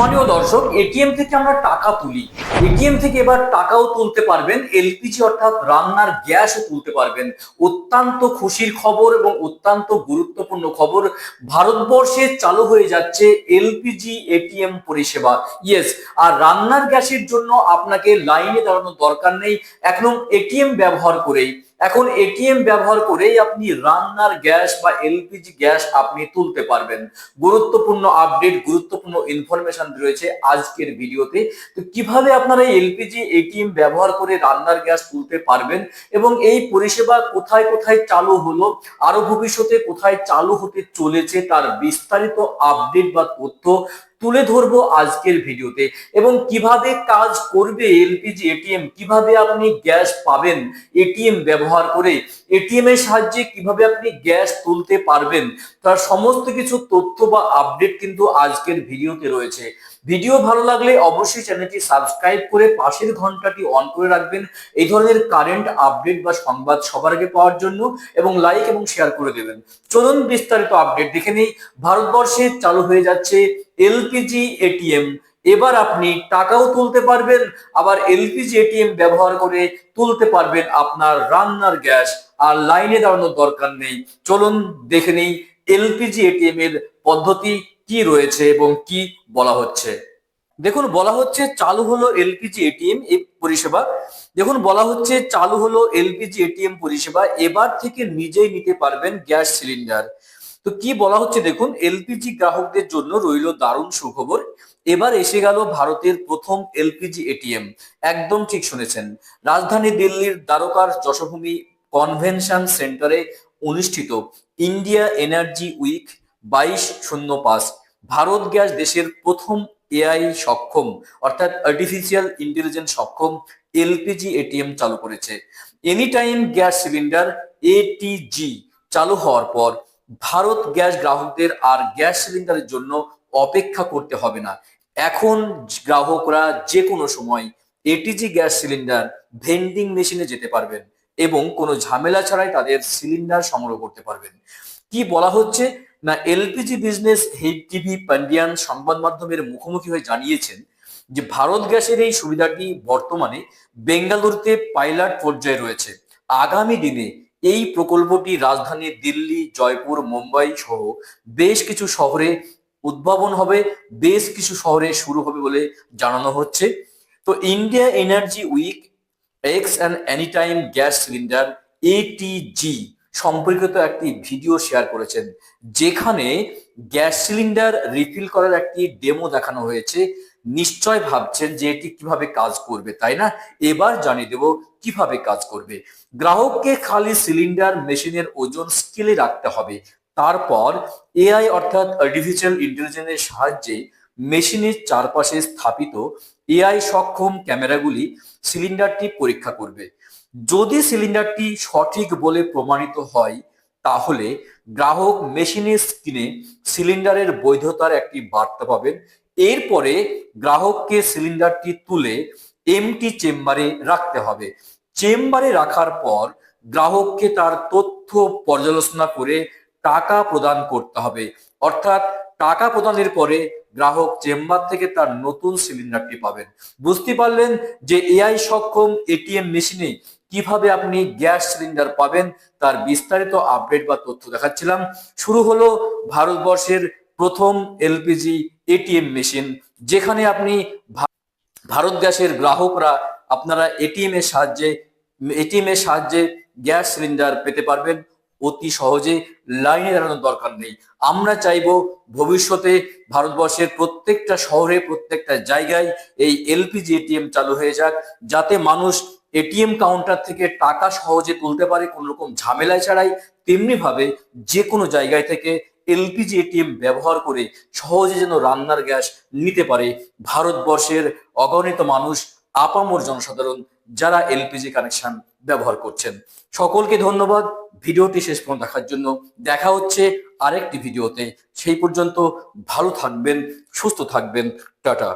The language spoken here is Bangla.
সম্মানীয় দর্শক, এটিএম থেকে আমরা টাকা তুলি। এটিএম থেকে এবার টাকাও তুলতে পারবেন, এলপিজি অর্থাৎ রান্নার গ্যাসও তুলতে পারবেন। অত্যন্ত খুশির খবর এবং অত্যন্ত গুরুত্বপূর্ণ খবর, ভারতবর্ষে চালু হয়ে যাচ্ছে এলপিজি এটিএম পরিষেবা। ইয়েস আর রান্নার গ্যাসের জন্য আপনাকে লাইনে দাঁড়ানোর দরকার নেই এখন এটিএম ব্যবহার করেই। এখন এটিএম ব্যবহার করেই আপনি রান্নার গ্যাস বা এলপিজি গ্যাস আপনি তুলতে পারবেন। গুরুত্বপূর্ণ আপডেট গুরুত্বপূর্ণ ইনফরমেশন রয়েছে আজকের ভিডিওতে। তো কীভাবে আপনারা এই এলপিজি এটিএম ব্যবহার করে রান্নার গ্যাস তুলতে পারবেন এবং এই পরিষেবা কোথায় কোথায় চালু হলো আরও ভবিষ্যতে কোথায় চালু হতে চলেছে তার বিস্তারিত আপডেট বা তথ্য তুলে ধরবো আজকের ভিডিওতে। এবং কীভাবে কাজ করবে এলপিজি এটিএম, কীভাবে আপনি গ্যাস পাবেন এটিএম ব্যবহার করে, এটিএম এর সাহায্যে কীভাবে আপনি গ্যাস তুলতে পারবেন, তার সমস্ত কিছু তথ্য বা আপডেট কিন্তু আজকের ভিডিওতে রয়েছে। ভিডিও ভালো লাগলে অবশ্যই চ্যানেলটি সাবস্ক্রাইব করে পাশের ঘন্টাটি অন করে রাখবেন। এই ধরনের কারেন্ট আপডেট বা সংবাদ সবার আগে পাওয়ার জন্য এবং লাইক এবং শেয়ার করে দেবেন। চলুন বিস্তারিত আপডেট দেখে নেই। ভারতবর্ষে চালু হয়ে যাচ্ছে এলপিজি এটিএম এবার আপনি টাকাও তুলতে পারবেন, আবার এলপিজি এটিএম ব্যবহার করে তুলতে পারবেন আপনার রান্নার গ্যাস। আর লাইনে দাঁড়ানোর দরকার নেই। চলুন দেখে নেই এলপিজি এটিএম এর পদ্ধতি কি রয়েছে এবং কি বলা হচ্ছে? দেখুন, বলা হচ্ছে চালু হলো এলপিজি এটিএম পরিষেবা। দেখুন, বলা হচ্ছে চালু হলো এলপিজি এটিএম পরিষেবা। এবার থেকে নিজেই নিতে পারবেন গ্যাস সিলিন্ডার। তো কি বলা হচ্ছে দেখুন, এলপিজি গ্রাহকদের জন্য রইল দারুণ সুখবর। এবার এসে গেল ভারতের প্রথম এলপিজি এটিএম। একদম ঠিক শুনেছেন। রাজধানী দিল্লির দ্বারকার যশভূমি কনভেনশন সেন্টারে অনুষ্ঠিত ইন্ডিয়া এনার্জি উইক বাইশ শূন্য পাঁচ। ভারত গ্যাস দেশের প্রথম এআই সক্ষম, অর্থাৎ আর্টিফিশিয়াল ইন্টেলিজেন্স সক্ষম এলপিজি এটিএম চালু করেছে। Any time gas cylinder ATG চালু হওয়ার পর ভারত গ্যাস গ্রাহকদের আর গ্যাস সিলিন্ডারের জন্য অপেক্ষা করতে হবে না। এখন গ্রাহকরা যে কোনো সময় এটিজি গ্যাস সিলিন্ডার ভেন্ডিং মেশিনে যেতে পারবেন এবং কোনো ঝামেলা ছাড়াই তাদের সিলিন্ডার সংগ্রহ করতে পারবেন। কি বলা হচ্ছে? না, LPG business head T V Pandian সংবাদ মাধ্যমের মুখোমুখি হয়ে জানিয়েছেন যে ভারত গ্যাসের এই সুবিধাটি বর্তমানে বেঙ্গালুরুতে পাইলট পর্যায়ে রয়েছে। আগামী দিনে এই প্রকল্পটি রাজধানী দিল্লি, জয়পুর, মুম্বাই সহ বেশ কিছু শহরে উদ্ভাবন হবে, বেশ কিছু শহরে শুরু হবে বলে জানানো হচ্ছে। তো India energy week, X and any time gas cylinder ATG সম্পর্কিত একটি ভিডিও শেয়ার করেছেন, যেখানে গ্যাস সিলিন্ডার রিফিল করার একটি ডেমো দেখানো হয়েছে। নিশ্চয় ভাবছেন যে এটি কীভাবে কাজ করবে, তাই না? এবার জানিয়ে দেব কীভাবে কাজ করবে। গ্রাহককে খালি সিলিন্ডার মেশিনের ওজন স্কেলে রাখতে হবে। তারপর এআই অর্থাৎ আর্টিফিশিয়াল ইন্টেলিজেন্সের সাহায্যে মেশিনের চারপাশে স্থাপিত এআই সক্ষম ক্যামেরাগুলি সিলিন্ডারটি পরীক্ষা করবে। যদি সিলিন্ডারটি সঠিক বলে প্রমাণিত হয়, তাহলে গ্রাহক মেশিনের স্ক্রিনে সিলিন্ডারের বৈধতার একটি বার্তা পাবেন। এরপরে গ্রাহককে সিলিন্ডারটি তুলে এমটি চেম্বারে রাখতে হবে। চেম্বারে রাখার পর গ্রাহককে তার তথ্য পর্যালোচনা করে টাকা প্রদান করতে হবে। অর্থাৎ টাকা প্রদানের পরে গ্রাহক চেম্বার থেকে তার নতুন সিলিন্ডারটি পাবেন। বুঝতে পারলেন যে এআই সক্ষম এটিএম মেশিনে কীভাবে আপনি গ্যাস সিলিন্ডার পাবেন তার বিস্তারিত আপডেট বা তথ্য দেখাচ্ছিলাম। শুরু হলো ভারতবর্ষের প্রথম এলপিজি এটিএম মেশিন, যেখানে আপনি ভারত গ্যাসের গ্রাহকরা আপনারা এটিএম এর সাহায্যে, এটিএম এর সাহায্যে গ্যাস সিলিন্ডার পেতে পারবেন। অতি সহজে, লাইনে দাঁড়ানোর দরকার নেই। আমরা চাইব ভবিষ্যতে ভারতবর্ষের প্রত্যেকটা শহরে, প্রত্যেকটা জায়গায় এই এলপিজি এটিএম চালু হয়ে যাক, যাতে মানুষ এটিএম কাউন্টার থেকে টাকা সহজে তুলতে পারে, কোনো রকম ঝামেলায় ছাড়াই তেমনি ভাবে যে কোনো জায়গায় থেকে এলপিজি এটিএম ব্যবহার করে সহজে যেন রান্নার গ্যাস নিতে পারে। ভারতবর্ষের অগণিত মানুষ, আপামর জনসাধারণ, যারা এলপিজি কানেকশন ব্যবহার করছেন। সকলকে ধন্যবাদ। ভিডিওটি শেষ পর্যন্ত দেখার জন্য দেখা হচ্ছে আরেকটি ভিডিওতে। সেই পর্যন্ত ভালো থাকবেন, সুস্থ থাকবেন। টাটা।